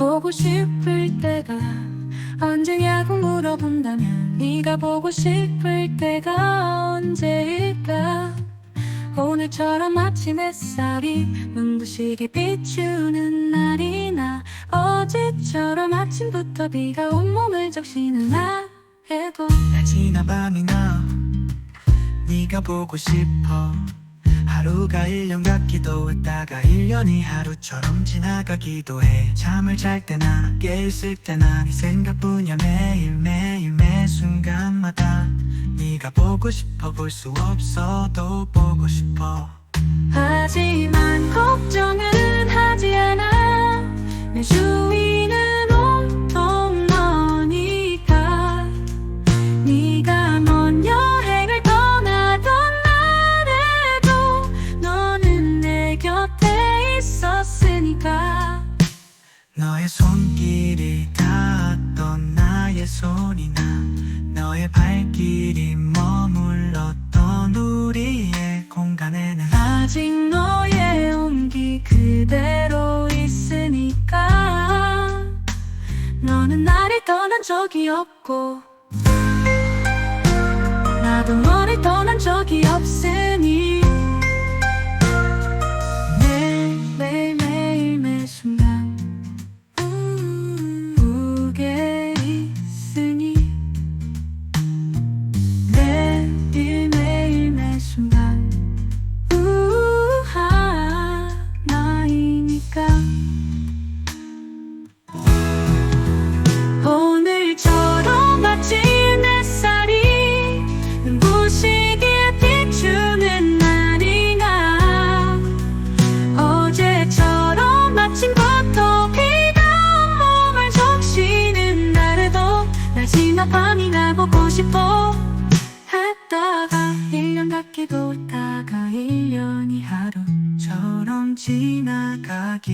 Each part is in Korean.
보고 싶을 때가 언제냐고 물어본다면 네가 보고 싶을 때가 언제일까? 오늘처럼 아침 햇살이 눈부시게 비추는 날이나 어제처럼 아침부터 비가 온몸을 적시는 날에도 낮이나 밤이나 네가 보고 싶어 하루가 1년 같기도 했다가 1년이 하루처럼 지나가기도 해. 잠을 잘 때나 깨있을 때나 네 생각뿐이야. 매일매일 매 순간마다 네가 보고 싶어 볼 수 없어도 보고 싶어. 하지만 걱정은 하지 않아. 내 주 너의 손길이 닿았던 나의 손이나 너의 발길이 머물렀던 우리의 공간에는 아직 너의 온기 그대로 있으니까 너는 나를 떠난 적이 없고 나도 너를 떠난 적이 없으 날씨나 밤이나 보고 싶어. 했다가 1년 같기도 했다가 1년이 하루처럼 지나가기도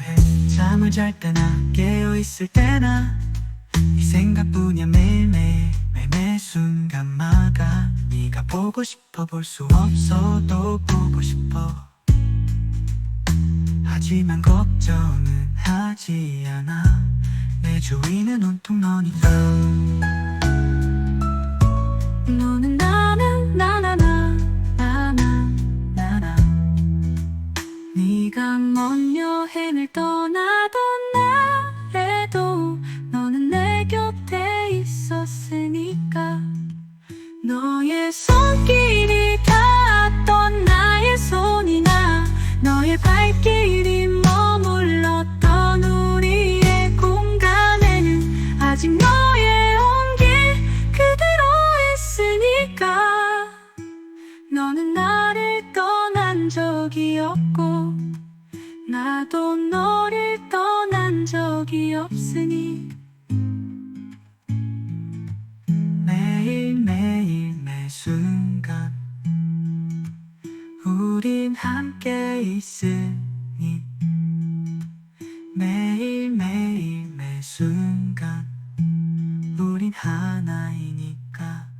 해. 잠을 잘 때나 깨어 있을 때나 네 생각뿐이야. 매일매일 매매 순간마다 네가 보고 싶어. 볼 수 없어도 보고 싶어. 하지만 걱정은 하지 않아. 내 주위는 온통 너니까. 너는 나는 나나나 나나 나나. 네가 먼 여행을 떠나던 날에도 너는 내 곁에 있었으니까. 너의 손길이 없고 나도 너를 떠난 적이 없으니 매일매일 매 순간 우린 함께 있으니 매일매일 매 순간 우린 하나이니까.